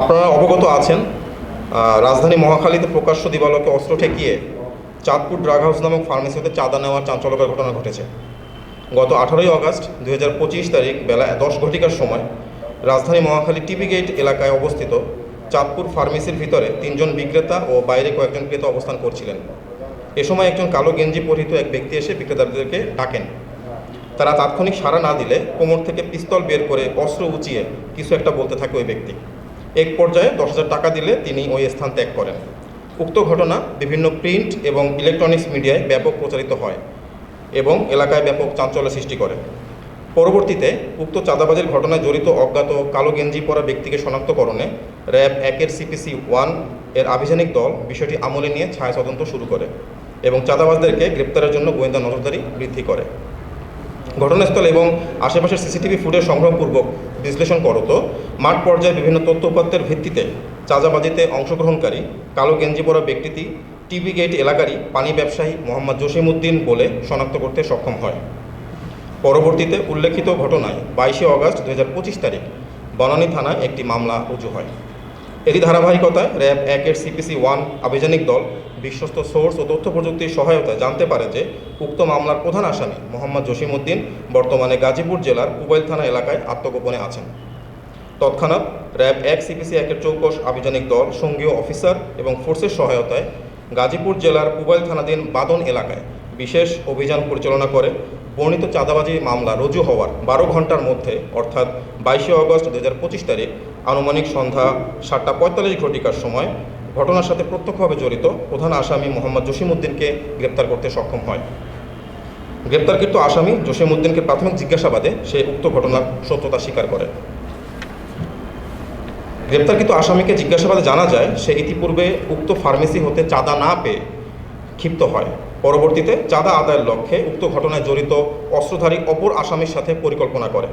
আপনারা অবগত আছেন রাজধানী মহাখালীতে প্রকাশ্য দিবালোকে অস্ত্র ঠেকিয়ে চাঁদপুর ড্রাগ হাউস নামক ফার্মেসিতে চাঁদা নেওয়ার চাঞ্চল্যকর ঘটনা ঘটেছে। গত আঠারোই হাজার পঁচিশ তারিখ বেলা দশ ঘটিকার সময় রাজধানী মহাখালী টিপি গেট এলাকায় অবস্থিত চাঁদপুর ফার্মেসির ভিতরে তিনজন বিক্রেতা ও বাইরে কয়েকজন ক্রেতা অবস্থান করছিলেন। এ সময় একজন কালো গেঞ্জি পরিহিত এক ব্যক্তি এসে বিক্রেতাদেরকে ডাকেন। তারা তাৎক্ষণিক সাড়া না দিলে কোমর থেকে পিস্তল বের করে অস্ত্র উঁচিয়ে কিছু একটা বলতে থাকে ওই ব্যক্তি। এক পর্যায়ে দশ হাজার টাকা দিলে তিনি ওই স্থান ত্যাগ করেন। উক্ত ঘটনা বিভিন্ন প্রিন্ট এবং ইলেকট্রনিক্স মিডিয়ায় ব্যাপক প্রচারিত হয় এবং এলাকায় ব্যাপক চাঞ্চল্য সৃষ্টি করে। পরবর্তীতে উক্ত চাঁদাবাজির ঘটনায় জড়িত অজ্ঞাত কালো গেঞ্জি পরা ব্যক্তিকে শনাক্তকরণে র্যাব একের সিপিসি ওয়ানের আভিযানিক দল বিষয়টি আমলে নিয়ে ছায়া তদন্ত শুরু করে এবং চাঁদাবাজদেরকে গ্রেপ্তারের জন্য গোয়েন্দা নজরদারি বৃদ্ধি করে। ঘটনাস্থল এবং আশেপাশের সিসিটিভি ফুটেজ সংগ্রহপূর্বক বিশ্লেষণ করত মাঠ পর্যায়ে বিভিন্ন তথ্য উপাত্তের ভিত্তিতে চাঁদাবাজিতে অংশগ্রহণকারী কালো গেঞ্জি পরা ব্যক্তিটি টিভি গেট এলাকারই পানি ব্যবসায়ী মোহাম্মদ জসিমউদ্দিন বলে শনাক্ত করতে সক্ষম হয়। পরবর্তীতে উল্লেখিত ঘটনায় বাইশে অগস্ট দুই হাজার পঁচিশ তারিখ বনানী থানায় একটি মামলা রুজু হয়। এরই ধারাবাহিকতায় র্যাব একের সিপিসি ওয়ান আভিযানিক দল বিশ্বস্ত সোর্স ও তথ্য প্রযুক্তির সহায়তায় জানতে পারে যে, উক্ত মামলার প্রধান আসামি মোহাম্মদ জসিমউদ্দিন বর্তমানে গাজীপুর জেলার কুবাইল থানা এলাকায় আত্মগোপনে আছেন। তৎক্ষণাৎ র্যাব এক সিপিসি একের চৌকস আভিযানিক দল, সঙ্গীয় অফিসার এবং ফোর্সের সহায়তায় গাজীপুর জেলার পুবাইল থানাধীন বাদন এলাকায় বিশেষ অভিযান পরিচালনা করে বর্ণিত চাঁদাবাজি মামলা রুজু হওয়ার বারো ঘণ্টার মধ্যে, অর্থাৎ বাইশে অগস্ট দু হাজার পঁচিশ তারিখ আনুমানিক সন্ধ্যা সাতটা পঁয়তাল্লিশ ঘটিকার সময় ঘটনার সাথে প্রত্যক্ষভাবে জড়িত প্রধান আসামি মোহাম্মদ জসিমউদ্দিনকে গ্রেপ্তার করতে সক্ষম হয়। গ্রেপ্তারকৃত আসামি জসিমউদ্দিনকে প্রাথমিক জিজ্ঞাসাবাদে সে উক্ত ঘটনার সত্যতা স্বীকার করে। গ্রেপ্তারকৃত আসামিকে জিজ্ঞাসাবাদে জানা যায়, সে ইতিপূর্বে উক্ত ফার্মেসি হতে চাঁদা না পেয়ে ক্ষিপ্ত হয়। পরবর্তীতে চাঁদা আদায়ের লক্ষ্যে উক্ত ঘটনায় জড়িত অস্ত্রধারী অপর আসামির সাথে পরিকল্পনা করে।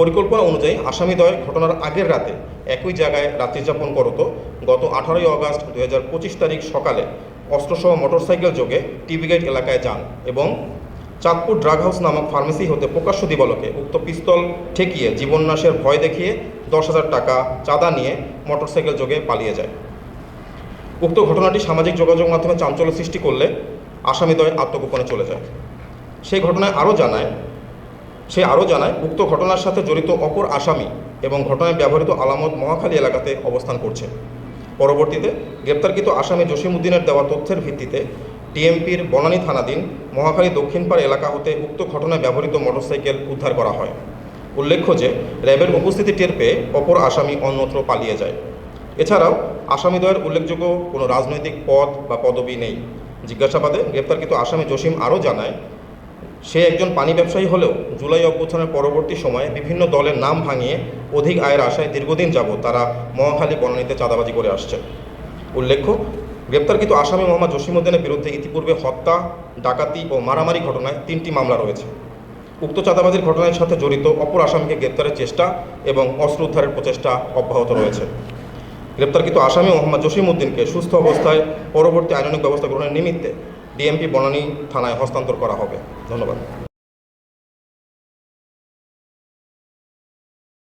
পরিকল্পনা অনুযায়ী আসামিদ্বয় ঘটনার আগের রাতে একই জায়গায় রাত্রিযাপন করত গত আঠারোই আগস্ট দু হাজার পঁচিশ তারিখ সকালে অস্ত্রসহ মোটরসাইকেল যোগে টিভি গেট এলাকায় যান এবং চাঁদপুর ড্রাগ হাউস নামক ফার্মেসি হতে প্রকাশ্য দিবালকে উক্ত পিস্তল ঠেকিয়ে জীবননাশের ভয় দেখিয়ে দশ হাজার টাকা চাঁদা নিয়ে মোটরসাইকেল যোগে পালিয়ে যায়। উক্ত ঘটনাটি সামাজিক যোগাযোগ মাধ্যমে চাঞ্চল্য সৃষ্টি করলে আসামিদ্বয় আত্মগোপনে চলে যায়। সেই ঘটনায় আরও জানায় সে আরও জানায়, উক্ত ঘটনার সাথে জড়িত অপর আসামি এবং ঘটনায় ব্যবহৃত আলামত মহাখালী এলাকাতে অবস্থান করছে। পরবর্তীতে গ্রেপ্তারকৃত আসামি জসিমউদ্দিনের দেওয়া তথ্যের ভিত্তিতে ডিএমপির বনানী থানাধীন মহাখালী দক্ষিণপাড় এলাকা হতে উক্ত ঘটনায় ব্যবহৃত মোটরসাইকেল উদ্ধার করা হয়। উল্লেখ্য যে, র্যাবের উপস্থিতি টের পেয়ে অপর আসামি অন্যত্র পালিয়ে যায়। এছাড়াও আসামিদ্বয়ের উল্লেখযোগ্য কোনো রাজনৈতিক পদ বা পদবি নেই। জিজ্ঞাসাবাদে গ্রেপ্তারকৃত আসামি জসিম আরও জানায় সে একজন পানি ব্যবসায়ী হলেও জুলাই অভ্যুত্থানের পরবর্তী সময়ে বিভিন্ন দলের নাম ভাঙিয়ে অধিক আয়ের আশায় দীর্ঘদিন যাবৎ তারা মহাখালী বনানীতে চাঁদাবাজি করে আসছে উল্লেখ্য, গ্রেপ্তারকৃত আসামি মোহাম্মদ জসিমউদ্দিনের বিরুদ্ধে ইতিপূর্বে হত্যা, ডাকাতি ও মারামারি ঘটনায় তিনটি মামলা রয়েছে। উক্ত চাঁদাবাজির ঘটনার সাথে জড়িত অপর আসামিকে গ্রেপ্তারের চেষ্টা এবং অস্ত্র উদ্ধারের প্রচেষ্টা অব্যাহত রয়েছে। গ্রেপ্তারকৃত আসামি মোহাম্মদ জসিমউদ্দিনকে সুস্থ অবস্থায় পরবর্তী আইনানুগ ব্যবস্থা গ্রহণের নিমিত্তে ডিএমপি বনানী থানায় হস্তান্তর করা হবে। ধন্যবাদ।